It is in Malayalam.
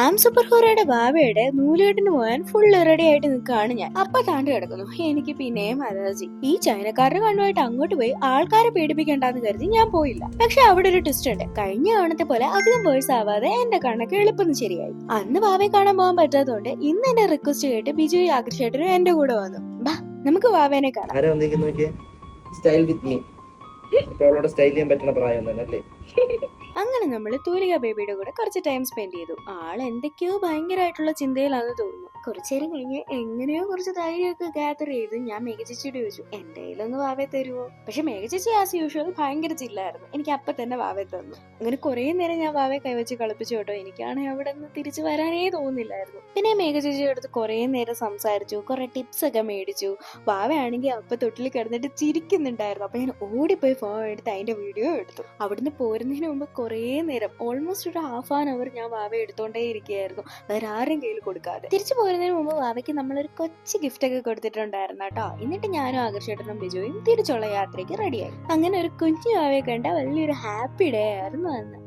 ആം സൂപ്പർ ഹീറോയുടെ ബാബയുടെ നൂലേട്ടിന് പോകാൻ ഫുൾ റെഡി ആയിട്ട് നിൽക്കുകയാണ് ഞാൻ. അപ്പൊ താണ്ടി കിടക്കുന്നു. എനിക്ക് പിന്നെയും അലർജി. ഈ ചൈനക്കാരുടെ കണ്ണുമായിട്ട് അങ്ങോട്ട് പോയി ആൾക്കാരെ പേടിപ്പിക്കേണ്ടെന്ന് കരുതി ഞാൻ പോയില്ല. പക്ഷെ അവിടെ ഒരു ട്വിസ്റ്റ് ഉണ്ട്. കഴിഞ്ഞ കാണത്തെ പോലെ അധികം വേഴ്സ് ആവാതെ എന്റെ കണ്ണൊക്കെ എളുപ്പം ശരിയായി. അന്ന് ബാബയെ കാണാൻ പോകാൻ പറ്റാത്തതുകൊണ്ട് ഇന്ന് എന്റെ റിക്വസ്റ്റ് കേട്ട് ബിജു ആകർഷേട്ടനും എന്റെ കൂടെ വന്നു. ബാ നമുക്ക് ബാബേനെ കാണാം. സ്റ്റൈൽ വിത്ത് മീ സ്റ്റൈൽ ചെയ്യാൻ പറ്റുന്ന പ്രായം തന്നെ അല്ലേ നമ്മൾ തൂലിക ബേബിയുടെ കൂടെ കുറച്ച് ടൈം സ്പെൻഡ് ചെയ്തു. ആൾ എന്തൊക്കെയോ ഭയങ്കരമായിട്ടുള്ള ചിന്തയിലാണെന്ന് തോന്നുന്നു. കുറച്ചു നേരം കഴിഞ്ഞ് എങ്ങനെയോ കുറച്ച് ധൈര്യമൊക്കെ ഗ്യാദർ ചെയ്ത് ഞാൻ മേഘചേച്ചിയോട് ചോദിച്ചു എന്റെ കയ്യിലൊന്ന് വാവേ തരുമോ പക്ഷെ മേഘചേച്ചി ആസ് യൂഷ്വൽ ഭയങ്കര ചില്ലായിരുന്നു. എനിക്ക് അപ്പൊ തന്നെ വാവേ തന്നു. അങ്ങനെ കുറേ നേരം ഞാൻ വാവെ കൈവച്ച് കളിപ്പിച്ചു കേട്ടോ. എനിക്കാണെങ്കിൽ അവിടെ നിന്ന് തിരിച്ചു വരാനേ തോന്നില്ലായിരുന്നു. പിന്നെ മേഘചേച്ചിയുടെ അടുത്ത് കുറെ നേരം സംസാരിച്ചു കുറെ ടിപ്സ് ഒക്കെ മേടിച്ചു. വാവയാണെങ്കിൽ അപ്പൊ തൊട്ടിൽ കിടന്നിട്ട് ചിരിക്കുന്നുണ്ടായിരുന്നു. അപ്പൊ ഞാൻ ഓടിപ്പോയി ഫോൺ എടുത്ത് അതിന്റെ വീഡിയോ എടുത്തു. അവിടുന്ന് പോരുന്നതിന് മുമ്പ് കുറേ നേരം ഓൾമോസ്റ്റ് ഒരു ഹാഫ് ആൻ അവർ ഞാൻ വാവ എടുത്തോണ്ടേ ഇരിക്കുകയായിരുന്നു. വേറെ ആരും കയ്യിൽ കൊടുക്കാതെ. തിരിച്ചു പോരുന്നതിന് മുമ്പ് ബാബയ്ക്ക് നമ്മളൊരു കൊച്ചു ഗിഫ്റ്റ് ഒക്കെ കൊടുത്തിട്ടുണ്ടായിരുന്നു കേട്ടോ. എന്നിട്ട് ഞാനും ആകർഷേട്ടനും ബിജുവും തിരിച്ചുള്ള യാത്രയ്ക്ക് റെഡിയായി അങ്ങനെ ഒരു കുഞ്ഞു ബാബയെ കണ്ട വലിയൊരു ഹാപ്പി ഡേ ആയിരുന്നു അന്ന്.